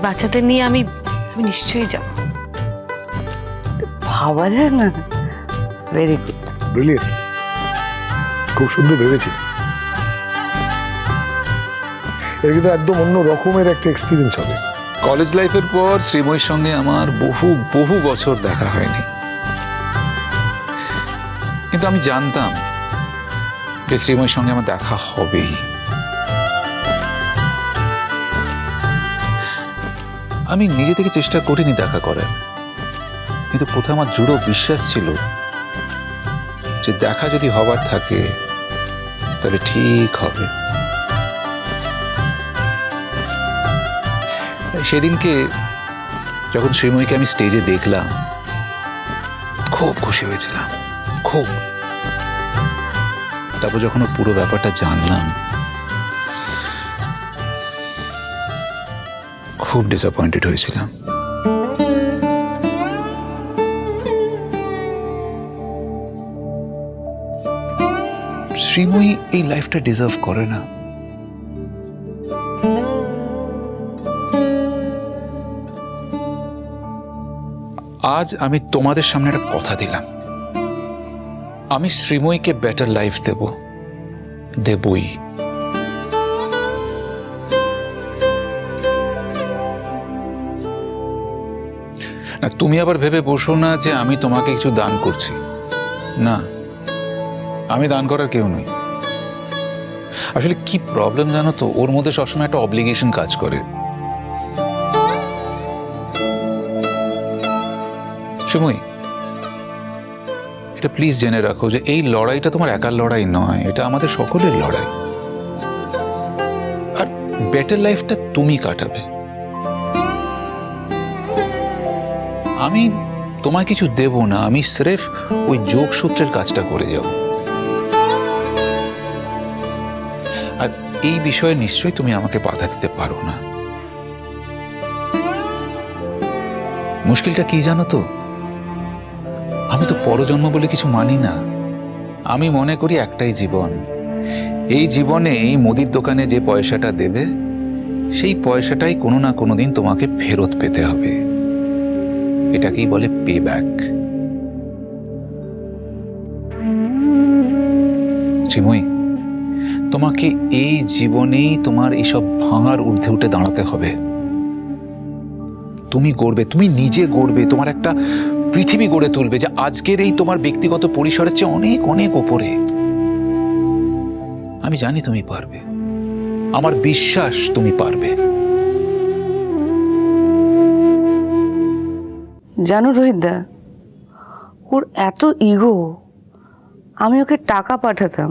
ওই বাচ্চাদের নিয়ে আমি আমি নিশ্চয়ই যাব। ভাবা যায় না। ভেরি গুড ব্রিলিয়েন্ট খুব সুন্দর ভেবেছি এটা কিন্তু একদম অন্য রকমের একটা এক্সপিরিয়েন্স হবে। কলেজ লাইফের পর শ্রীময়ীর সঙ্গে আমার বহু বহু বছর দেখা হয়নি। কিন্তু আমি জানতাম যে শ্রীময়ীর সঙ্গে আমার দেখা হবেই। আমি নিজে থেকে চেষ্টা করিনি দেখা করার। কিন্তু কোথাও আমার দৃঢ় বিশ্বাস ছিল যে দেখা যদি হবার থাকে, তাহলে ঠিক হবে। সেদিনকে যখন শ্রীময়ীকে আমি স্টেজে দেখলাম, খুব খুশি হয়েছিলাম, খুব। তারপর যখন পুরো ব্যাপারটা জানলাম খুব ডিসঅ্যাপয়েন্টেড হয়েছিলাম। শ্রীময়ী এই লাইফটা ডিজার্ভ করে না। আজ আমি তোমাদের সামনে একটা কথা দিলাম। আমি শ্রীময়ীকে বেটার লাইফ দেব। দেবই। না, তুমি আবার ভেবে বসো না যে আমি তোমাকে কিছু দান করছি। না, আমি দান করার কেউ নই। আসলে কি প্রবলেম জানো তো? ওর মধ্যে সবসময় একটা অব্লিগেশন কাজ করে। শ্রীময়ী এটা প্লিজ জেনে রাখো যে এই লড়াইটা তোমার একার লড়াই নয়, এটা আমাদের সকলের লড়াই। আর বেটার লাইফটা তুমি কাটাবে। আমি তোমায় কিছু দেব না, আমি স্রেফ ওই যোগসূত্রের কাজটা করে যাব। আর এই বিষয়ে নিশ্চয়ই তুমি আমাকে বাধা দিতে পারো না। মুশকিলটা কি জানো তো? আমি তো পরজন্ম বলে কিছু মানি না। আমি মনে করি একটাই জীবন। এই জীবনে এই মুদির দোকানে যে পয়সাটা দেবে, সেই পয়সাটাই কোনো না কোনো দিন তোমাকে ফেরত পেতে হবে। এটাকেই বলে পে ব্যাক তোমাকে এই জীবনেই তোমার এইসব ভাঙার ঊর্ধ্বে উঠে দাঁড়াতে হবে। তুমি গড়বে, তুমি নিজে গড়বে, তোমার একটা পৃথিবী গড়ে তুলবে যে আজকের এই তোমার ব্যক্তিগত পরিসরের চেয়ে অনেক অনেক ওপরে। আমি জানি তুমি পারবে। আমার বিশ্বাস তুমি পারবে। জানো রোহিতদা, ওর এত ইগো আমি ওকে টাকা পাঠাতাম।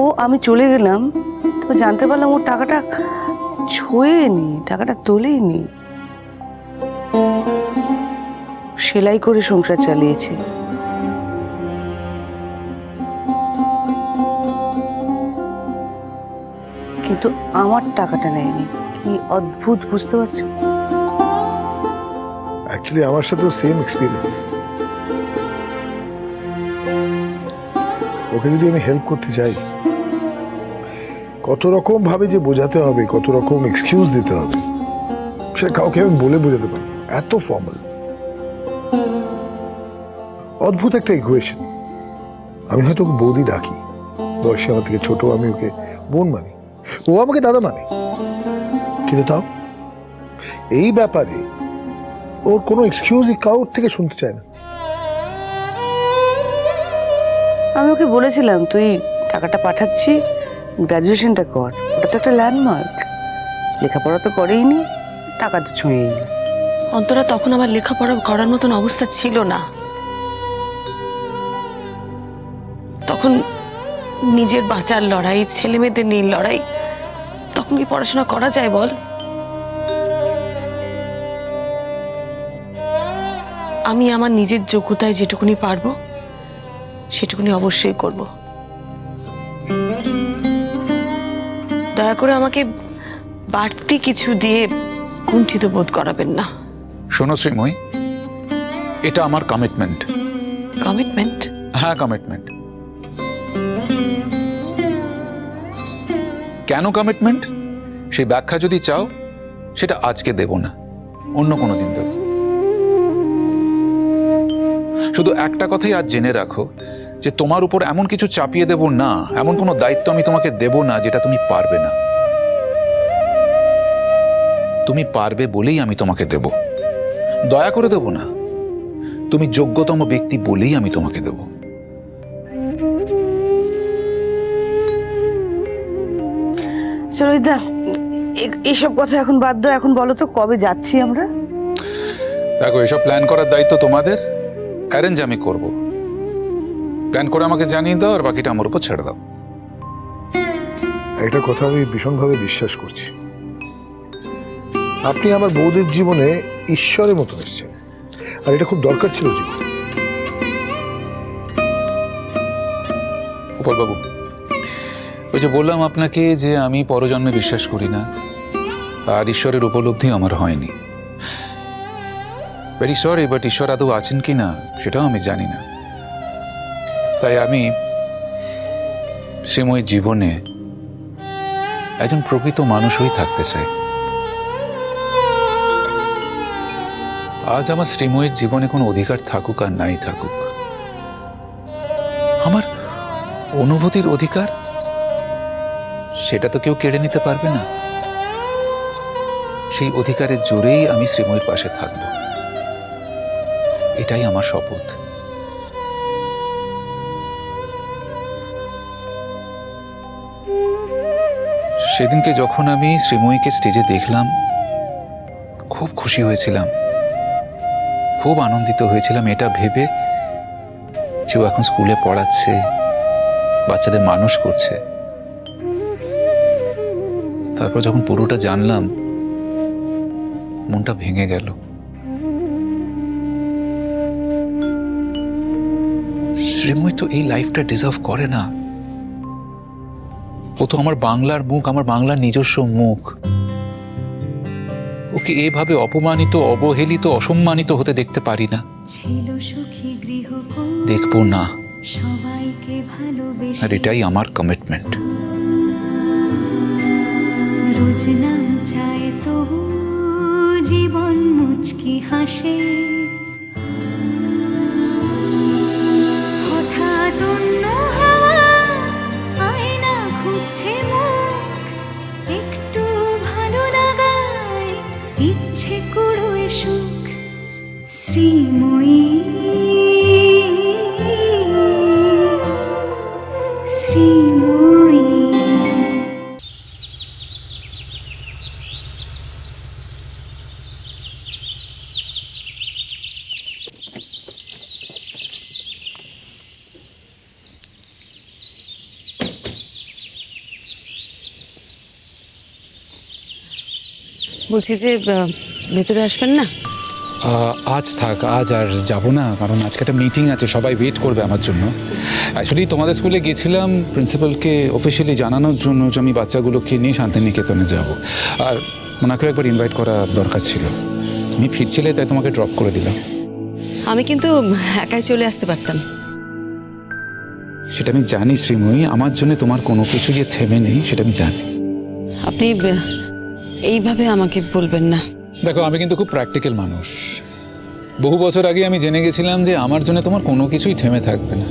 ও আমি চলে গেলাম, তো জানতে পারলাম ওর টাকাটা ছোঁয়েনি, টাকাটা তোলেইনি। সেলাই করে সংসার চালিয়েছে। কিন্তু আমার টাকাটা নেয়নি, কি অদ্ভুত, বুঝতে পারছ? অ্যাকচুয়ালি আমার সাথেও সেম এক্সপিরিয়েন্স ওকে যদি আমি হেল্প করতে চাই, কত রকম ভাবে যে বোঝাতে হবে, কত রকম এক্সকিউজ দিতে হবে সেটা কাউকে আমি বলে বোঝাতে পারব এত ফর্মাল অদ্ভুত একটা ইকুয়েশন আমি হয়তো ওকে বৌদি ডাকি। বয়সে আমার থেকে ছোট, আমি ওকে বোন মানি। ও আমাকে দাদা মানে। কিন্তু তাও, এই ব্যাপারে ওর কোনো এক্সকিউজই কারোর থেকে শুনতে চায় না। আমি ওকে বলেছিলাম তুই টাকাটা পাঠাচ্ছি গ্র্যাজুয়েশনটা কর। ওটা তো একটা ল্যান্ডমার্ক লেখাপড়া তো করেই নি টাকা তো ছুঁয়েই নি। অন্তরা তখন আমার লেখাপড়া করার মতন অবস্থা ছিল না। তখন নিজের বাঁচার লড়াই ছেলে মেয়েদের নিয়ে লড়াই তখন কি পড়াশোনা করা যায় বল? আমি আমার নিজের যোগ্যতায় যেটুকুনি পারব সেটুকুনি অবশ্যই করব। দয়া করে আমাকে বাড়তি কিছু দিয়ে কুণ্ঠিত বোধ করাবেন না। শোনো শ্রীময়ী এটা আমার কমিটমেন্ট কমিটমেন্ট হ্যাঁ কমিটমেন্ট কেন কমিটমেন্ট সেই ব্যাখ্যা যদি চাও সেটা আজকে দেব না অন্য কোনো দিন দেব। শুধু একটা কথাই আজ জেনে রাখো যে তোমার উপর এমন কিছু চাপিয়ে দেব না এমন কোনো দায়িত্ব আমি তোমাকে দেব না যেটা তুমি পারবে না। তুমি পারবে বলেই আমি তোমাকে দেব। দয়া করে দেব না। তুমি যোগ্যতম ব্যক্তি বলেই আমি তোমাকে দেব। এ- এসব কথা এখন বাদ দাও। এখন বলো তো কবে যাচ্ছি আমরা? দেখো এসব প্ল্যান করার দায়িত্ব তোমাদের। অ্যারেঞ্জ আমি করব। প্ল্যান করে আমাকে জানিয়ে দাও আর বাকিটা আমার উপর ছেড়ে দাও। একটা কথা আমি ভীষণভাবে বিশ্বাস করছি। আপনি আমার বৌদির জীবনে ঈশ্বরের মতো এসেছেন। আর এটা খুব দরকার ছিল জীবনে। বাবু ওই যে বললাম আপনাকে যে আমি পরজন্মে বিশ্বাস করি না আর ঈশ্বরের উপলব্ধি আমার হয়নি। ভেরি সরি বাট ঈশ্বর আদৌ আছেন কি না সেটাও আমি জানি না। তাই আমি শ্রীময় জীবনে একজন প্রকৃত মানুষ হয়েই থাকতে চাই। আজ আমার শ্রীময়ের জীবনে কোনো অধিকার থাকুক আর নাই থাকুক। আমার অনুভূতির অধিকার, সেটা তো কেউ কেড়ে নিতে পারবে না। সেই অধিকারের জোরেই আমি শ্রীময়ীর পাশে থাকব। এটাই আমার শপথ। সেদিনকে যখন আমি শ্রীময়ীকে স্টেজে দেখলাম, খুব খুশি হয়েছিলাম। খুব আনন্দিত হয়েছিলাম এটা ভেবে যে ও এখন স্কুলে পড়াচ্ছে, বাচ্চাদের মানুষ করছে। তারপর যখন পুরোটা জানলাম, মনটা ভেঙে গেল। শ্রীময় তো এই লাইফটা ডিজার্ভ করে না। ও তো আমার বাংলার মুখ আমার বাংলার নিজস্ব মুখ। ওকে এভাবে অপমানিত অবহেলিত অসম্মানিত হতে দেখতে পারি না। দেখব না। আর এটাই আমার কমিটমেন্ট রোজ নাম চায় তবু জীবন মুচকি হাসে। বলছি যে ভেতরে আসবেন না? আজ থাক আজ আর যাব না কারণ আজকে একটা মিটিং আছে সবাই ওয়েট করবে আমার জন্য। অ্যাকচুয়ালি তোমাদের স্কুলে গেছিলাম প্রিন্সিপালকে অফিসিয়ালি জানানোর জন্য যে আমি বাচ্চাগুলোকে নিয়ে শান্তিনিকেতনে যাব। আর ওনাকেও একবার ইনভাইট করা দরকার ছিল। তুমি ফিরছিলে তাই তোমাকে ড্রপ করে দিলাম। আমি কিন্তু একাই চলে আসতে পারতাম। সেটা আমি জানি শ্রীময়ী। আমার জন্য তোমার কোনো কিছু যে থেমে নেই সেটা আমি জানি। আপনি এইভাবে আমাকে বলবেন না। দেখো আমি কিন্তু খুব প্র্যাকটিক্যাল মানুষ। বহু বছর আগে আমি জেনে গেছিলাম যে আমার জন্য তোমার কোনো কিছুই থেমে থাকবে না।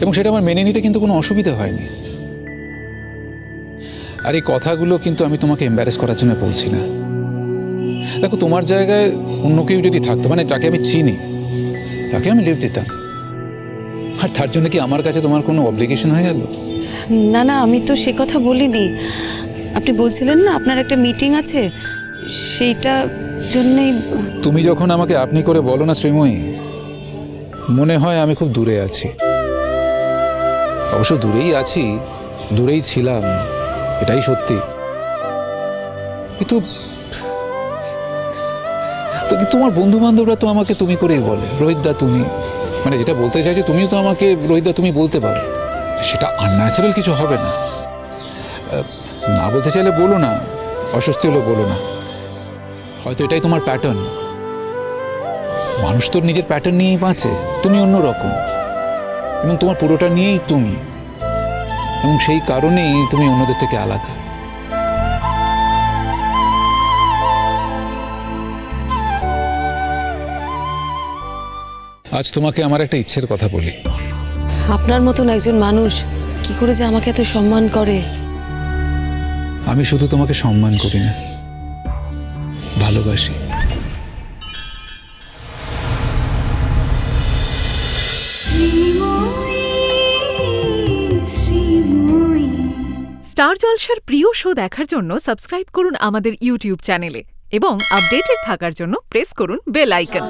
এবং সেটা আমার মেনে নিতে কিন্তু কোনো অসুবিধা হয়নি। আর এই কথাগুলো কিন্তু আমি তোমাকে এম্বারেস করার জন্য বলছি না। দেখো তোমার জায়গায় অন্য কেউ যদি থাকতো মানে যাকে আমি চিনি তাকে আমি লিভ দিতাম। আর তার জন্য কি আমার কাছে তোমার কোনো অব্লিগেশন হয়ে গেল? না না আমি তো সে কথা বলিনি। আপনি বলছিলেন না, আপনার একটা মিটিং আছে সেইটার জন্যেই তুমি যখন আমাকে আপনি করে বলো না শ্রীময়ী, মনে হয় আমি খুব দূরে আছি। অবশ্য দূরেই আছি, দূরেই ছিলাম, এটাই সত্যি। কিন্তু তোমার বন্ধু বান্ধবরা তো আমাকে তুমি করেই বলে, রোহিতদা তুমি। মানে যেটা বলতে চাইছি, তুমিও তো আমাকে, রোহিতদা তুমি বলতে পারো। সেটা আনন্যাচারাল কিছু হবে না। না বলতে চাইলে বলো না। অস্বস্তি হলে বলো না। হয়তো এটাই তোমার প্যাটার্ন মানুষ তোর নিজের প্যাটার্ন নিয়েই বাঁচে, তুমি অন্যরকম। এবং তোমার পুরোটা নিয়েই তুমি। এবং সেই কারণেই তুমি অন্যদের থেকে আলাদা। আজ তোমাকে আমার একটা ইচ্ছের কথা বলি। আপনার মতন একজন মানুষ কি করে যে আমাকে এত সম্মান করে? আমি শুধু তোমাকে সম্মান করি না ভালোবাসি। শ্রীময়ী শ্রীময়ী স্টার জলসার প্রিয় শো দেখার জন্য সাবস্ক্রাইব করুন আমাদের ইউটিউব চ্যানেলে এবং আপডেটেড থাকার জন্য প্রেস করুন বেল আইকন।